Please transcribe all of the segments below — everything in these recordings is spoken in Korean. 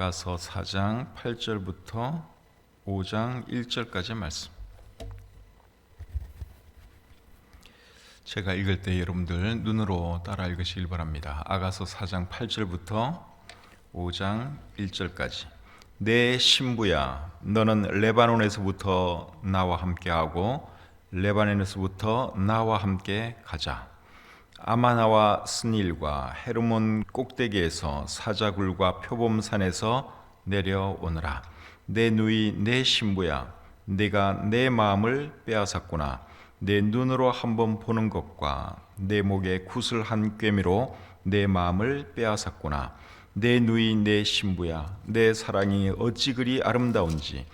아가서 4장 8절부터 5장 1절까지 말씀. 제가 읽을 때 여러분들 눈으로 따라 읽으시길 바랍니다. 아가서 4장 8절부터 5장 1절까지. 내 신부야, 너는 레바논에서부터 나와 함께하고 레바논에서부터 나와 함께 가자. 아마나와 스닐과 헤르몬 꼭대기에서 사자굴과 표범산에서 내려오너라. 내 누이 내 신부야, 내가 내 마음을 빼앗았구나. 내 눈으로 한번 보는 것과 내 목에 굿을 한 꿰미로 내 마음을 빼앗았구나. 내 누이 내 신부야, 내 사랑이 어찌 그리 아름다운지.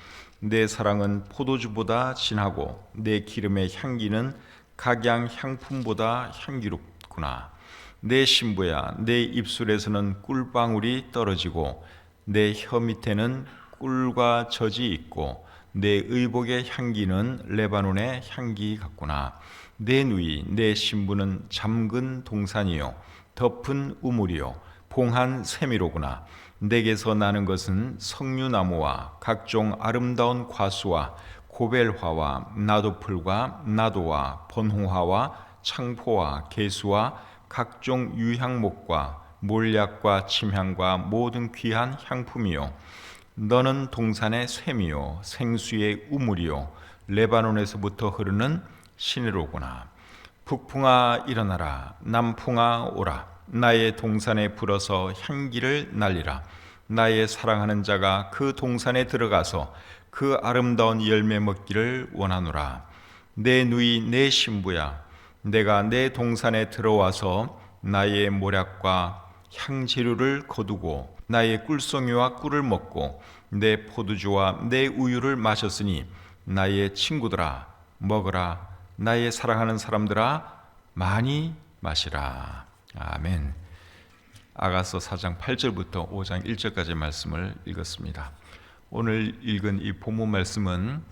내 사랑은 포도주보다 진하고 내 기름의 향기는 각양 향품보다 향기롭 구나. 내 신부야, 내 입술에서는 꿀방울이 떨어지고 내 혀 밑에는 꿀과 젖이 있고 내 의복의 향기는 레바논의 향기 같구나. 내 누이, 내 신부는 잠근 동산이요, 덮은 우물이요, 봉한 세미로구나. 내게서 나는 것은 석류나무와 각종 아름다운 과수와 고벨화와 나도풀과 나도와 번홍화와 창포와 개수와 각종 유향목과 몰약과 침향과 모든 귀한 향품이요. 너는 동산의 샘이요 생수의 우물이요. 레바논에서부터 흐르는 시내로구나. 북풍아 일어나라. 남풍아 오라. 나의 동산에 불어서 향기를 날리라. 나의 사랑하는 자가 그 동산에 들어가서 그 아름다운 열매 먹기를 원하노라. 내 누이 내 신부야 내가 내 동산에 들어와서 나의 모략과 향재료를 거두고 나의 꿀송이와 꿀을 먹고 내 포도주와 내 우유를 마셨으니 나의 친구들아 먹으라 나의 사랑하는 사람들아 많이 마시라 아멘. 아가서 4장 8절부터 5장 1절까지 말씀을 읽었습니다. 오늘 읽은 이 본문 말씀은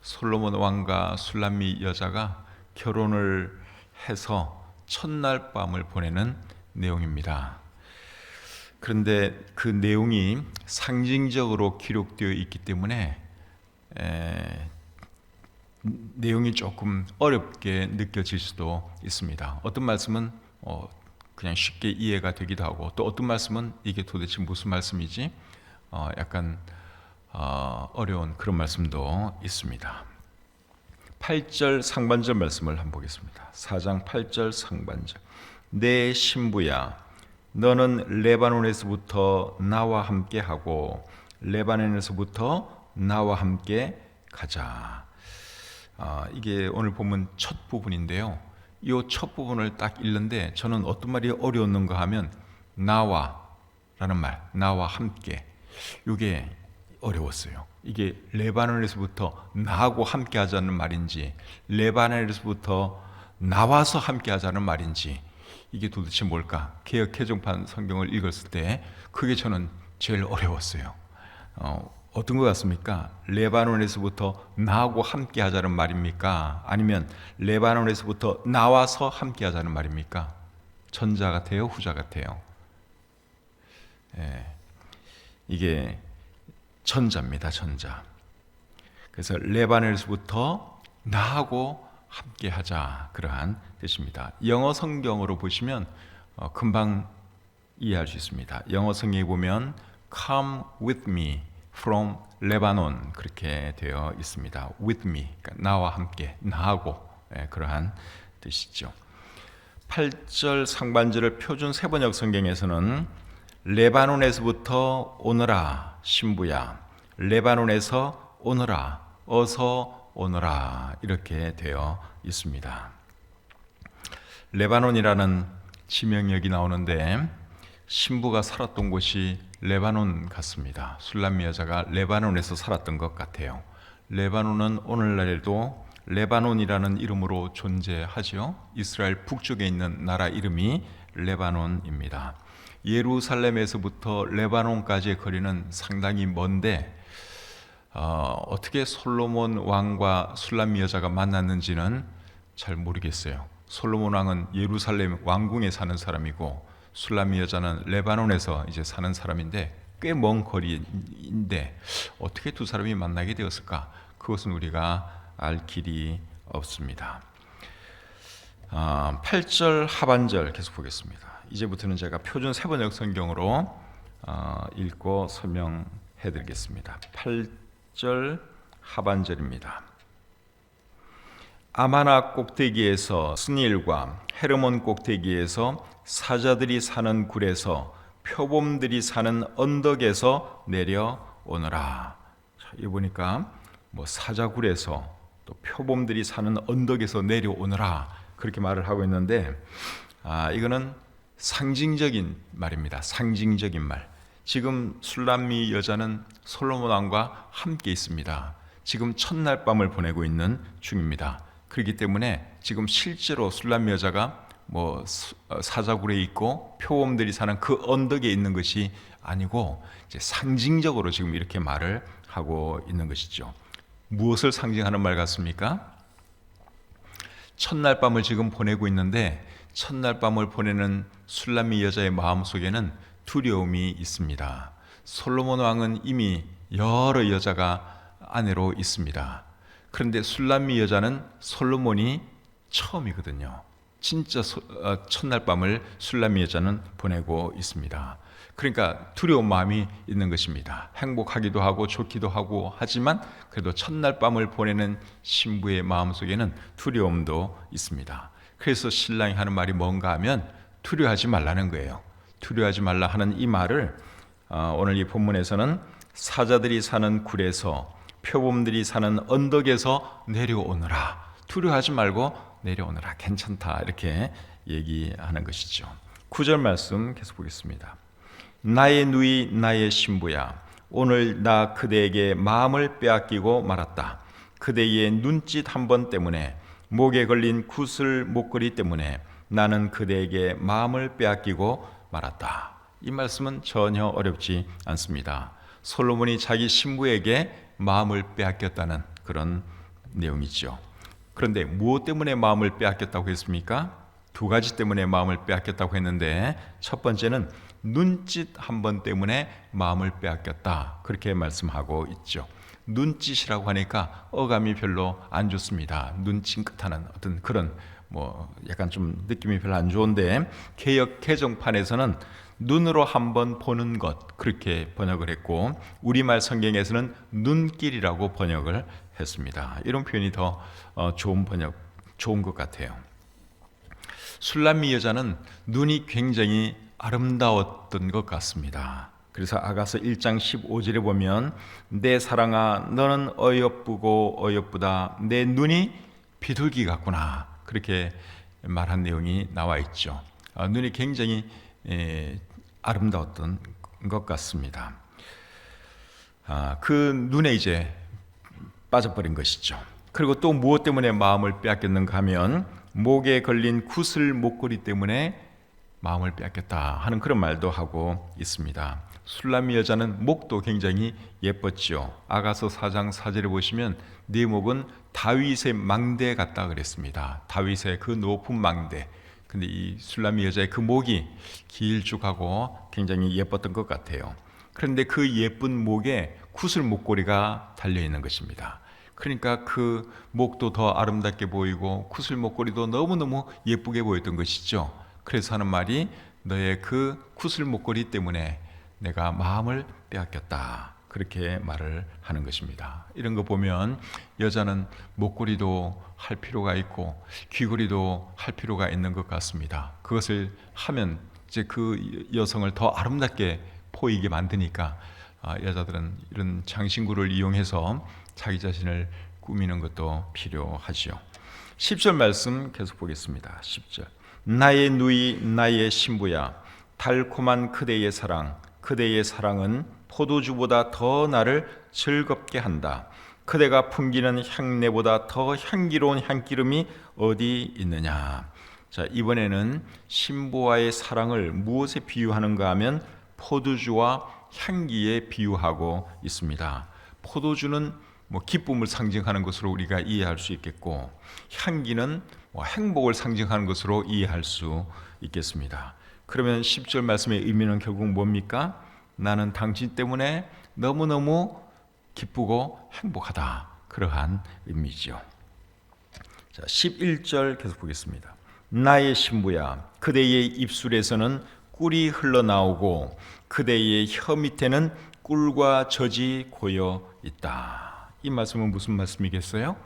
솔로몬 왕과 술람미 여자가 결혼을 해서 첫날 밤을 보내는 내용입니다. 그런데 그 내용이 상징적으로 기록되어 있기 때문에 에, 내용이 조금 어렵게 느껴질 수도 있습니다. 어떤 말씀은 어, 그냥 쉽게 이해가 되기도 하고 또 어떤 말씀은 이게 도대체 무슨 말씀이지? 어, 약간 어, 어려운 그런 말씀도 있습니다. 8절 상반절 말씀을 한번 보겠습니다. 4장 8절 상반절. 내 신부야 너는 레바논에서부터 나와 함께 하고 레바논에서부터 나와 함께 가자. 아, 이게 오늘 보면 첫 부분인데요. 이 첫 부분을 딱 읽는데 저는 어떤 말이 어려웠는가 하면 나와라는 말, 나와 함께. 이게 어려웠어요. 이게 레바논에서부터 나하고 함께 하자는 말인지 레바논에서부터 나와서 함께 하자는 말인지 이게 도대체 뭘까? 개혁 개정판 성경을 읽었을 때 그게 저는 제일 어려웠어요. 어, 어떤 것 같습니까? 레바논에서부터 나하고 함께 하자는 말입니까? 아니면 레바논에서부터 나와서 함께 하자는 말입니까? 전자 같아요, 후자 같아요. 예, 이게 전자입니다, 전자. 그래서 레바논에서부터 나하고 함께 하자 그러한 뜻입니다. 영어 성경으로 보시면 어, 금방 이해할 수 있습니다. 영어 성경에 보면 come with me from Lebanon 그렇게 되어 있습니다. with me 그러니까 나와 함께 나하고 예, 그러한 뜻이죠. 8절 상반절을 표준 세번역 성경에서는 레바논에서부터 오너라 신부야 레바논에서 오너라 어서 오너라 이렇게 되어 있습니다. 레바논이라는 지명역이 나오는데 신부가 살았던 곳이 레바논 같습니다. 술람미 여자가 레바논에서 살았던 것 같아요. 레바논은 오늘날에도 레바논이라는 이름으로 존재하죠. 이스라엘 북쪽에 있는 나라 이름이 레바논입니다. 예루살렘에서부터 레바논까지의 거리는 상당히 먼데 어, 어떻게 솔로몬 왕과 술람미 여자가 만났는지는 잘 모르겠어요. 솔로몬 왕은 예루살렘 왕궁에 사는 사람이고 술람미 여자는 레바논에서 이제 사는 사람인데 꽤 먼 거리인데 어떻게 두 사람이 만나게 되었을까? 그것은 우리가 알 길이 없습니다. 아, 8절 하반절 계속 보겠습니다. 이제부터는 제가 표준 세번역 성경으로 어, 읽고 설명해 드리겠습니다. 8절 하반절입니다. 아마나 꼭대기에서 스니엘과 헤르몬 꼭대기에서 사자들이 사는 굴에서 표범들이 사는 언덕에서 내려오너라. 자, 이 보니까 뭐 사자굴에서 또 표범들이 사는 언덕에서 내려오너라 그렇게 말을 하고 있는데 아, 이거는 상징적인 말입니다. 상징적인 말. 지금 술람미 여자는 솔로몬 왕과 함께 있습니다. 지금 첫날 밤을 보내고 있는 중입니다. 그렇기 때문에 지금 실제로 술람미 여자가 뭐 어, 사자굴에 있고 표범들이 사는 그 언덕에 있는 것이 아니고 상징적으로 지금 이렇게 말을 하고 있는 것이죠. 무엇을 상징하는 말 같습니까? 첫날 밤을 지금 보내고 있는데 첫날 밤을 보내는 술람미 여자의 마음 속에는 두려움이 있습니다. 솔로몬 왕은 이미 여러 여자가 아내로 있습니다. 그런데 술람미 여자는 솔로몬이 처음이거든요. 진짜 어, 첫날 밤을 술람미 여자는 보내고 있습니다. 그러니까 두려운 마음이 있는 것입니다. 행복하기도 하고 좋기도 하고 하지만 그래도 첫날 밤을 보내는 신부의 마음 속에는 두려움도 있습니다. 그래서 신랑이 하는 말이 뭔가 하면 두려워하지 말라는 거예요. 두려워하지 말라 하는 이 말을 어, 오늘 이 본문에서는 사자들이 사는 굴에서 표범들이 사는 언덕에서 내려오느라 두려워하지 말고 내려오느라 괜찮다 이렇게 얘기하는 것이죠. 구절 말씀 계속 보겠습니다. 나의 누이 나의 신부야 오늘 나 그대에게 마음을 빼앗기고 말았다. 그대의 눈짓 한 번 때문에 목에 걸린 구슬 목걸이 때문에 나는 그대에게 마음을 빼앗기고 말았다. 이 말씀은 전혀 어렵지 않습니다. 솔로몬이 자기 신부에게 마음을 빼앗겼다는 그런 내용이죠. 그런데 무엇 때문에 마음을 빼앗겼다고 했습니까? 두 가지 때문에 마음을 빼앗겼다고 했는데 첫 번째는 눈짓 한 번 때문에 마음을 빼앗겼다. 그렇게 말씀하고 있죠. 눈짓이라고 하니까 어감이 별로 안 좋습니다. 눈짓 끝하는 어떤 그런 뭐 약간 좀 느낌이 별로 안 좋은데 개혁 개정판에서는 눈으로 한번 보는 것 그렇게 번역을 했고 우리말 성경에서는 눈길이라고 번역을 했습니다. 이런 표현이 더 어, 좋은 번역 좋은 것 같아요. 술람미 여자는 눈이 굉장히 아름다웠던 것 같습니다. 그래서 아가서 1장 15절에 보면 내 사랑아 너는 어여쁘고 어여쁘다 내 눈이 비둘기 같구나 그렇게 말한 내용이 나와 있죠. 아, 눈이 굉장히 아름다웠던 것 같습니다. 아, 그 눈에 이제 빠져버린 것이죠. 그리고 또 무엇 때문에 마음을 빼앗겼는가 하면 목에 걸린 구슬 목걸이 때문에 마음을 빼앗겼다 하는 그런 말도 하고 있습니다. 술람미 여자는 목도 굉장히 예뻤죠. 아가서 4장 4절에 보시면 네 목은 다윗의 망대 같다 그랬습니다. 다윗의 그 높은 망대. 근데 이 술람미 여자의 그 목이 길쭉하고 굉장히 예뻤던 것 같아요. 그런데 그 예쁜 목에 구슬 목걸이가 달려 있는 것입니다. 그러니까 그 목도 더 아름답게 보이고 구슬 목걸이도 너무너무 예쁘게 보였던 것이죠. 그래서 하는 말이 너의 그 구슬 목걸이 때문에 내가 마음을 빼앗겼다. 그렇게 말을 하는 것입니다. 이런 거 보면 여자는 목걸이도 할 필요가 있고 귀걸이도 할 필요가 있는 것 같습니다. 그것을 하면 이제 그 여성을 더 아름답게 보이게 만드니까 아, 여자들은 이런 장신구를 이용해서 자기 자신을 꾸미는 것도 필요하지요. 10절 말씀 계속 보겠습니다. 10절. 나의 누이 나의 신부야 달콤한 그대의 사랑 그대의 사랑은 포도주보다 더 나를 즐겁게 한다. 그대가 풍기는 향내보다 더 향기로운 향기름이 어디 있느냐. 자, 이번에는 신부와의 사랑을 무엇에 비유하는가 하면 포도주와 향기에 비유하고 있습니다. 포도주는 뭐 기쁨을 상징하는 것으로 우리가 이해할 수 있겠고 향기는 뭐 행복을 상징하는 것으로 이해할 수 있겠습니다. 그러면 10절 말씀의 의미는 결국 뭡니까? 나는 당신 때문에 너무너무 기쁘고 행복하다. 그러한 의미죠. 자, 11절 계속 보겠습니다. 나의 신부야, 그대의 입술에서는 꿀이 흘러나오고 그대의 혀 밑에는 꿀과 젖이 고여 있다. 이 말씀은 무슨 말씀이겠어요?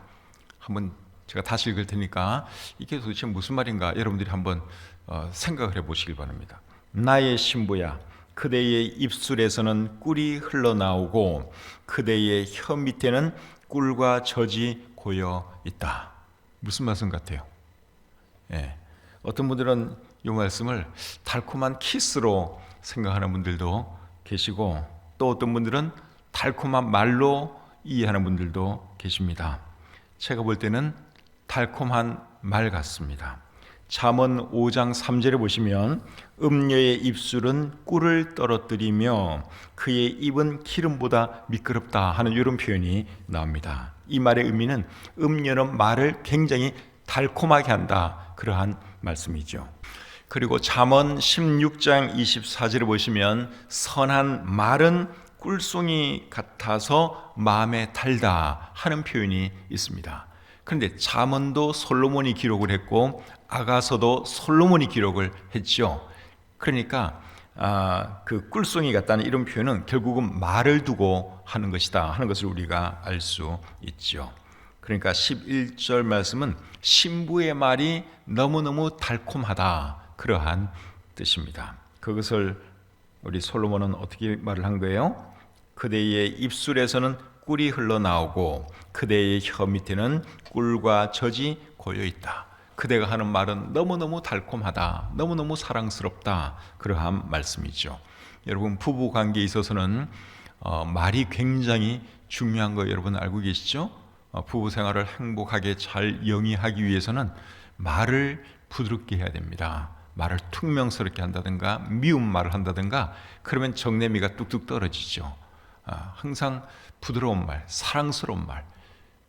한번 제가 다시 읽을 테니까 이게 도대체 무슨 말인가 여러분들이 한번 어, 생각을 해보시길 바랍니다. 나의 신부야, 그대의 입술에서는 꿀이 흘러나오고 그대의 혀 밑에는 꿀과 젖이 고여 있다. 무슨 말씀 같아요? 예. 어떤 분들은 이 말씀을 달콤한 키스로 생각하는 분들도 계시고 또 어떤 분들은 달콤한 말로 이해하는 분들도 계십니다. 제가 볼 때는 달콤한 말 같습니다. 잠언 5장 3절에 보시면 음녀의 입술은 꿀을 떨어뜨리며 그의 입은 기름보다 미끄럽다 하는 이런 표현이 나옵니다. 이 말의 의미는 음녀는 말을 굉장히 달콤하게 한다 그러한 말씀이죠. 그리고 잠언 16장 24절을 보시면 선한 말은 꿀송이 같아서 마음에 달다 하는 표현이 있습니다. 그런데 잠언도 솔로몬이 기록을 했고 아가서도 솔로몬이 기록을 했죠. 그러니까 아, 그 꿀송이 같다는 이런 표현은 결국은 말을 두고 하는 것이다 하는 것을 우리가 알 수 있죠. 그러니까 11절 말씀은 신부의 말이 너무너무 달콤하다 그러한 뜻입니다. 그것을 우리 솔로몬은 어떻게 말을 한 거예요? 그대의 입술에서는 꿀이 흘러나오고 그대의 혀 밑에는 꿀과 젖이 고여 있다. 그대가 하는 말은 너무너무 달콤하다. 너무너무 사랑스럽다. 그러한 말씀이죠. 여러분 부부 관계에 있어서는 어, 말이 굉장히 중요한 거 여러분 알고 계시죠? 어, 부부 생활을 행복하게 잘 영위하기 위해서는 말을 부드럽게 해야 됩니다. 말을 퉁명스럽게 한다든가 미운 말을 한다든가 그러면 정내미가 뚝뚝 떨어지죠. 아, 항상 부드러운 말, 사랑스러운 말,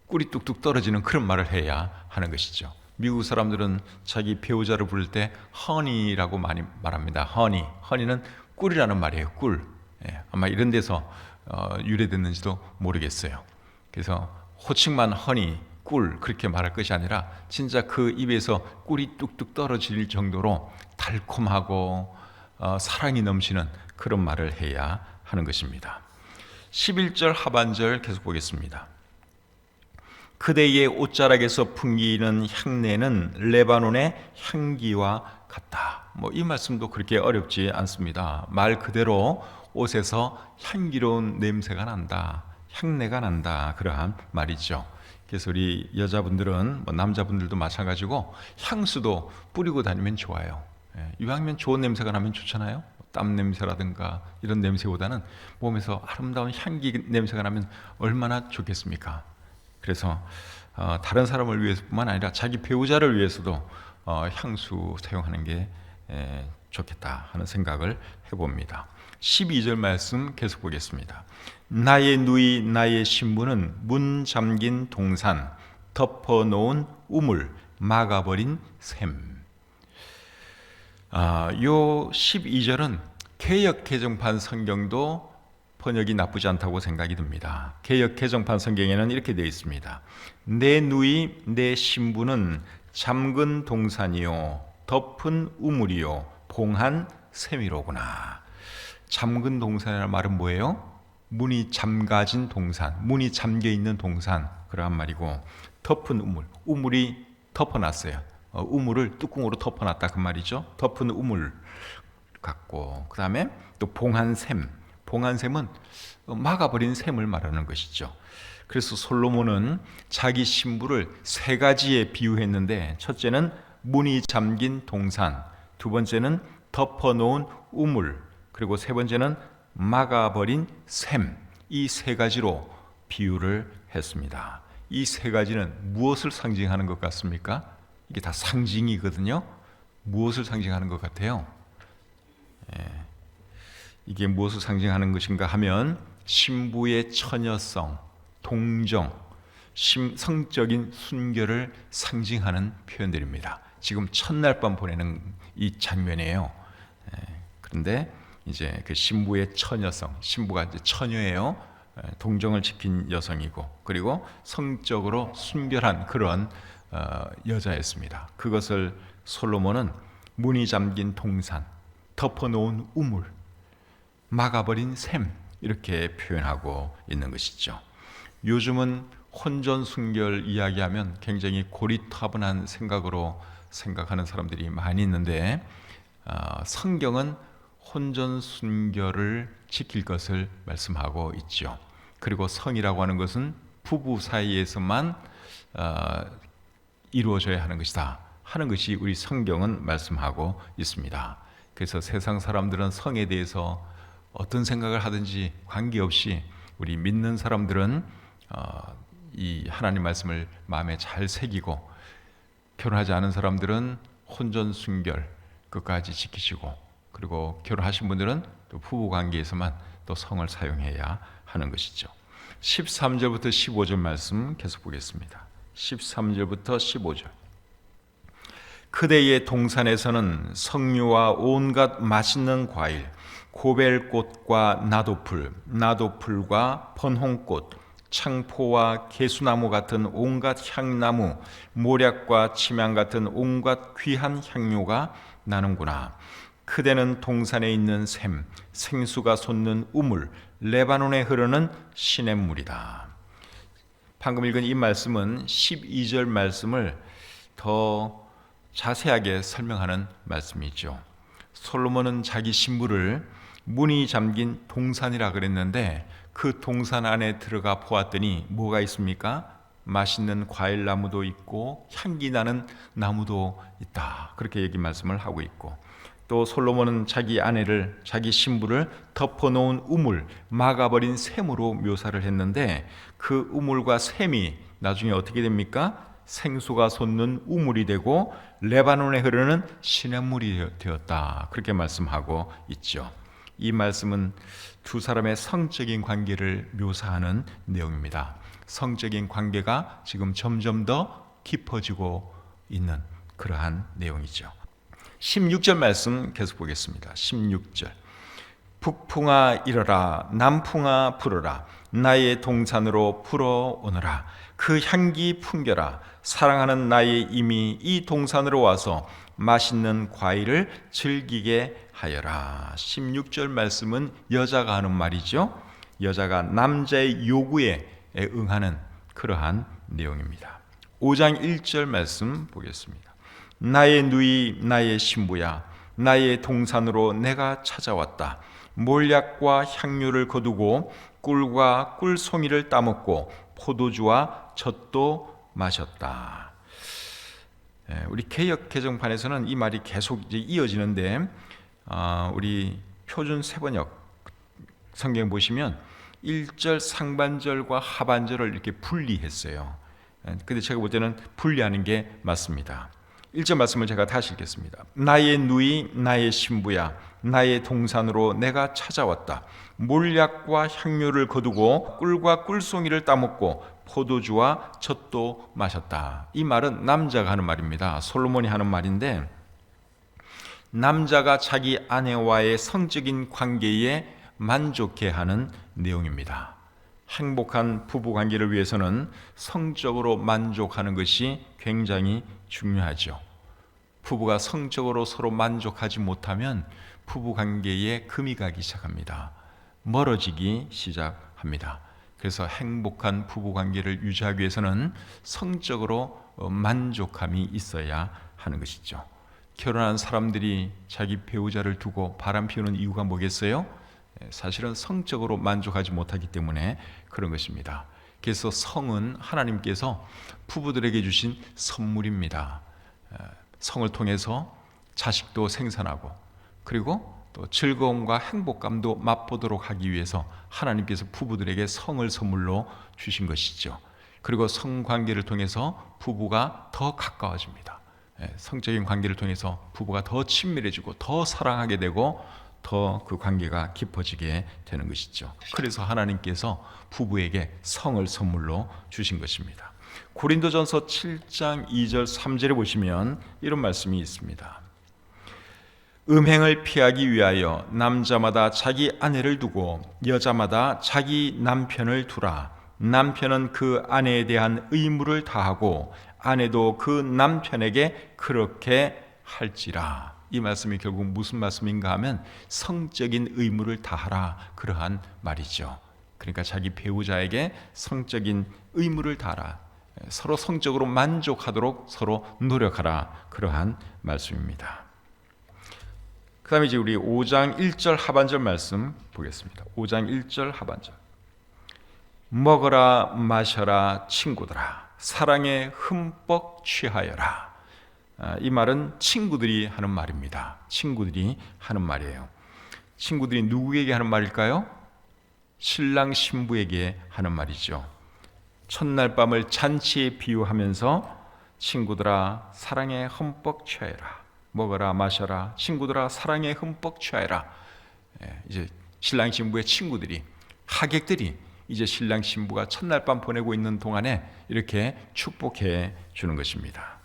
꿀이 뚝뚝 떨어지는 그런 말을 해야 하는 것이죠. 미국 사람들은 자기 배우자를 부를 때 허니라고 많이 말합니다. 허니, 허니는 꿀이라는 말이에요. 꿀. 예, 아마 이런 데서 어, 유래됐는지도 모르겠어요. 그래서 호칭만 허니, 꿀 그렇게 말할 것이 아니라 진짜 그 입에서 꿀이 뚝뚝 떨어질 정도로 달콤하고 어, 사랑이 넘치는 그런 말을 해야 하는 것입니다. 11절 하반절 계속 보겠습니다. 그대의 옷자락에서 풍기는 향내는 레바논의 향기와 같다. 뭐 이 말씀도 그렇게 어렵지 않습니다. 말 그대로 옷에서 향기로운 냄새가 난다. 향내가 난다. 그러한 말이죠. 그래서 우리 여자분들은 뭐 남자분들도 마찬가지고 향수도 뿌리고 다니면 좋아요. 예, 이왕이면 좋은 냄새가 나면 좋잖아요. 땀 냄새라든가 이런 냄새보다는 몸에서 아름다운 향기 냄새가 나면 얼마나 좋겠습니까? 그래서 어, 다른 사람을 위해서뿐만 아니라 자기 배우자를 위해서도 어, 향수 사용하는 게 에, 좋겠다 하는 생각을 해봅니다. 12절 말씀 계속 보겠습니다. 나의 누이 나의 신부는 문 잠긴 동산 덮어 놓은 우물 막아버린 샘 아, 요 12절은 개역 개정판 성경도 번역이 나쁘지 않다고 생각이 듭니다. 개역 개정판 성경에는 이렇게 되어 있습니다. 내 누이 내 신부는 잠근 동산이요 덮은 우물이요 봉한 샘이로구나. 잠근 동산이라는 말은 뭐예요? 문이 잠가진 동산, 문이 잠겨 있는 동산 그러한 말이고 덮은 우물, 우물이 덮어놨어요. 어, 우물을 뚜껑으로 덮어놨다 그 말이죠. 덮은 우물 같고 그 다음에 또 봉한 샘, 봉한 샘은 막아버린 샘을 말하는 것이죠. 그래서 솔로몬은 자기 신부를 세 가지에 비유했는데 첫째는 문이 잠긴 동산, 두 번째는 덮어놓은 우물, 그리고 세 번째는 막아버린 샘. 이 세 가지로 비유를 했습니다. 이 세 가지는 무엇을 상징하는 것 같습니까? 이게 다 상징이거든요. 무엇을 상징하는 것 같아요? 예. 이게 무엇을 상징하는 것인가 하면 신부의 처녀성, 동정, 심, 성적인 순결을 상징하는 표현들입니다. 지금 첫날 밤 보내는 이 장면이에요. 예. 그런데 이제 그 신부의 처녀성, 신부가 이제 처녀예요. 에, 동정을 지킨 여성이고 그리고 성적으로 순결한 그런 어, 여자였습니다. 그것을 솔로몬은 문이 잠긴 동산, 덮어놓은 우물, 막아버린 샘 이렇게 표현하고 있는 것이죠. 요즘은 혼전 순결 이야기하면 굉장히 고리타분한 생각으로 생각하는 사람들이 많이 있는데 어, 성경은 혼전 순결을 지킬 것을 말씀하고 있죠. 그리고 성이라고 하는 것은 부부 사이에서만 어, 이루어져야 하는 것이다 하는 것이 우리 성경은 말씀하고 있습니다. 그래서 세상 사람들은 성에 대해서 어떤 생각을 하든지 관계없이 우리 믿는 사람들은 어, 이 하나님 말씀을 마음에 잘 새기고 결혼하지 않은 사람들은 혼전 순결 끝까지 지키시고 그리고 결혼하신 분들은 또 부부 관계에서만 또 성을 사용해야 하는 것이죠. 13절부터 15절 말씀 계속 보겠습니다. 13절부터 15절. 그대의 동산에서는 석류와 온갖 맛있는 과일, 고벨꽃과 나도풀, 나도풀과 번홍꽃, 창포와 개수나무 같은 온갖 향나무, 모략과 침향 같은 온갖 귀한 향료가 나는구나. 그대는 동산에 있는 샘, 생수가 솟는 우물, 레바논에 흐르는 시냇물이다. 방금 읽은 이 말씀은 12절 말씀을 더 자세하게 설명하는 말씀이죠. 솔로몬은 자기 신부를 문이 잠긴 동산이라 그랬는데 그 동산 안에 들어가 보았더니 뭐가 있습니까? 맛있는 과일 나무도 있고 향기 나는 나무도 있다. 그렇게 얘기 말씀을 하고 있고 또 솔로몬은 자기 아내를 자기 신부를 덮어놓은 우물 막아버린 샘으로 묘사를 했는데 그 우물과 샘이 나중에 어떻게 됩니까? 생수가 솟는 우물이 되고 레바논에 흐르는 시냇물이 되었다. 그렇게 말씀하고 있죠. 이 말씀은 두 사람의 성적인 관계를 묘사하는 내용입니다. 성적인 관계가 지금 점점 더 깊어지고 있는 그러한 내용이죠. 16절 말씀 계속 보겠습니다. 16절. 북풍아 일어라 남풍아 불어라 나의 동산으로 불어오너라. 그 향기 풍겨라. 사랑하는 나의 임이 이 동산으로 와서 맛있는 과일을 즐기게 하여라. 16절 말씀은 여자가 하는 말이죠. 여자가 남자의 요구에 응하는 그러한 내용입니다. 5장 1절 말씀 보겠습니다. 나의 누이 나의 신부야 나의 동산으로 내가 찾아왔다 몰약과 향유를 거두고 꿀과 꿀송이를 따먹고 포도주와 젖도 마셨다. 예, 우리 개역 개정판에서는 이 말이 계속 이제 이어지는데 아, 우리 표준 세번역 성경 보시면 1절 상반절과 하반절을 이렇게 분리했어요. 예, 근데 제가 볼 때는 분리하는 게 맞습니다. 1절 말씀을 제가 다시 읽겠습니다. 나의 누이 나의 신부야 나의 동산으로 내가 찾아왔다. 몰약과 향료를 거두고 꿀과 꿀송이를 따먹고 포도주와 젖도 마셨다. 이 말은 남자가 하는 말입니다. 솔로몬이 하는 말인데 남자가 자기 아내와의 성적인 관계에 만족해 하는 내용입니다. 행복한 부부 관계를 위해서는 성적으로 만족하는 것이 굉장히 중요하죠. 부부가 성적으로 서로 만족하지 못하면 부부 관계에 금이 가기 시작합니다. 멀어지기 시작합니다. 그래서 행복한 부부 관계를 유지하기 위해서는 성적으로 만족함이 있어야 하는 것이죠. 결혼한 사람들이 자기 배우자를 두고 바람 피우는 이유가 뭐겠어요? 사실은 성적으로 만족하지 못하기 때문에 그런 것입니다. 그래서 성은 하나님께서 부부들에게 주신 선물입니다. 성을 통해서 자식도 생산하고 그리고 또 즐거움과 행복감도 맛보도록 하기 위해서 하나님께서 부부들에게 성을 선물로 주신 것이죠. 그리고 성 관계를 통해서 부부가 더 가까워집니다. 성적인 관계를 통해서 부부가 더 친밀해지고 더 사랑하게 되고 더 그 관계가 깊어지게 되는 것이죠. 그래서 하나님께서 부부에게 성을 선물로 주신 것입니다. 고린도전서 7장 2절 3절에 보시면 이런 말씀이 있습니다. 음행을 피하기 위하여 남자마다 자기 아내를 두고 여자마다 자기 남편을 두라. 남편은 그 아내에 대한 의무를 다하고 아내도 그 남편에게 그렇게 할지라. 이 말씀이 결국 무슨 말씀인가 하면 성적인 의무를 다하라 그러한 말이죠. 그러니까 자기 배우자에게 성적인 의무를 다하라. 서로 성적으로 만족하도록 서로 노력하라 그러한 말씀입니다. 그다음에 이제 우리 5장 1절 하반절 말씀 보겠습니다. 5장 1절 하반절. 먹어라 마셔라 친구들아 사랑에 흠뻑 취하여라. 아, 이 말은 친구들이 하는 말입니다. 친구들이 하는 말이에요. 친구들이 누구에게 하는 말일까요? 신랑 신부에게 하는 말이죠. 첫날 밤을 잔치에 비유하면서 친구들아 사랑에 흠뻑 취하여라. 먹어라 마셔라. 친구들아 사랑에 흠뻑 취하여라. 예, 이제 신랑 신부의 친구들이 하객들이 이제 신랑 신부가 첫날 밤 보내고 있는 동안에 이렇게 축복해 주는 것입니다.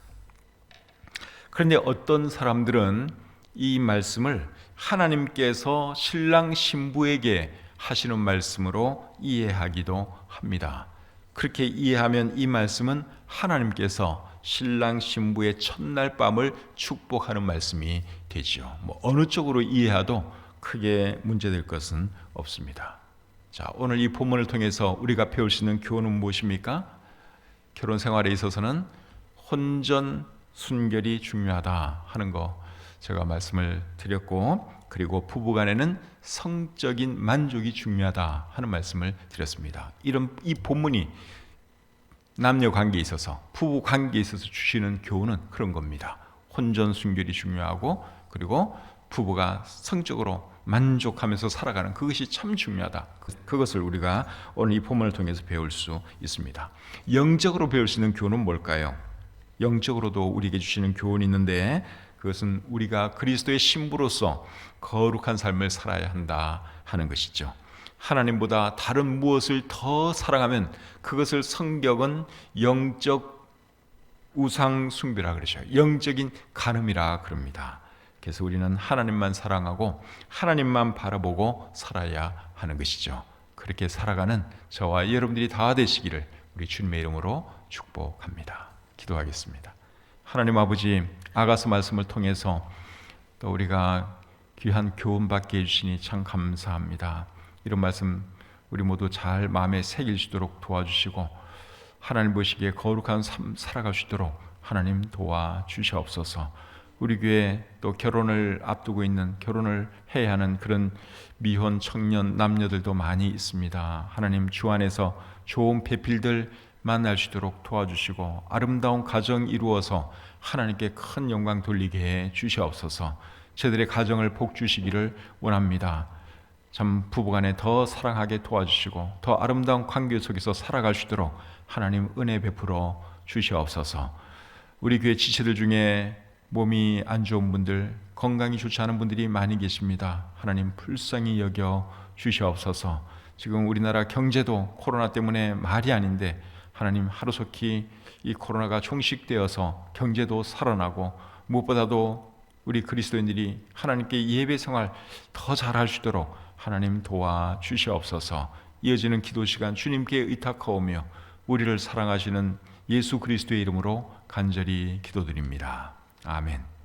그런데 어떤 사람들은 이 말씀을 하나님께서 신랑 신부에게 하시는 말씀으로 이해하기도 합니다. 그렇게 이해하면 이 말씀은 하나님께서 신랑 신부의 첫날 밤을 축복하는 말씀이 되지요. 뭐 어느 쪽으로 이해해도 크게 문제될 것은 없습니다. 자, 오늘 이 본문을 통해서 우리가 배울 수 있는 교훈은 무엇입니까? 결혼 생활에 있어서는 혼전 순결이 중요하다 하는 거 제가 말씀을 드렸고 그리고 부부간에는 성적인 만족이 중요하다 하는 말씀을 드렸습니다. 이런 이 본문이 남녀 관계에 있어서 부부 관계에 있어서 주시는 교훈은 그런 겁니다. 혼전 순결이 중요하고 그리고 부부가 성적으로 만족하면서 살아가는 그것이 참 중요하다. 그것을 우리가 오늘 이 본문을 통해서 배울 수 있습니다. 영적으로 배울 수 있는 교훈은 뭘까요? 영적으로도 우리에게 주시는 교훈이 있는데 그것은 우리가 그리스도의 신부로서 거룩한 삶을 살아야 한다 하는 것이죠. 하나님보다 다른 무엇을 더 사랑하면 그것을 성격은 영적 우상 숭배라 그러죠. 영적인 간음이라 그럽니다. 그래서 우리는 하나님만 사랑하고 하나님만 바라보고 살아야 하는 것이죠. 그렇게 살아가는 저와 여러분들이 다 되시기를 우리 주님의 이름으로 축복합니다. 기도하겠습니다. 하나님 아버지 아가서 말씀을 통해서 또 우리가 귀한 교훈 받게 해주시니 참 감사합니다. 이런 말씀 우리 모두 잘 마음에 새길수도록 도와주시고 하나님 보시기에 거룩한 삶 있도록 하나님 도와 주시옵소서. 우리 교회 또 결혼을 앞두고 있는 결혼을 해야 하는 그런 미혼 청년 남녀들도 많이 있습니다. 하나님 주 안에서 좋은 배필들 만날 수 있도록 도와주시고 아름다운 가정 이루어서 하나님께 큰 영광 돌리게 해 주시옵소서. 저들의 가정을 복 주시기를 원합니다. 참 부부간에 더 사랑하게 도와주시고 더 아름다운 관계 속에서 살아갈 수 있도록 하나님 은혜 베풀어 주시옵소서. 우리 교회 지체들 중에 몸이 안 좋은 분들, 건강이 좋지 않은 분들이 많이 계십니다. 하나님 불쌍히 여겨 주시옵소서. 지금 우리나라 경제도 코로나 때문에 말이 아닌데 하나님 하루속히 이 코로나가 종식되어서 경제도 살아나고 무엇보다도 우리 그리스도인들이 하나님께 예배 생활 더 잘할 수 있도록 하나님 도와 주시옵소서. 이어지는 기도 시간 주님께 의탁하오며 우리를 사랑하시는 예수 그리스도의 이름으로 간절히 기도드립니다. 아멘.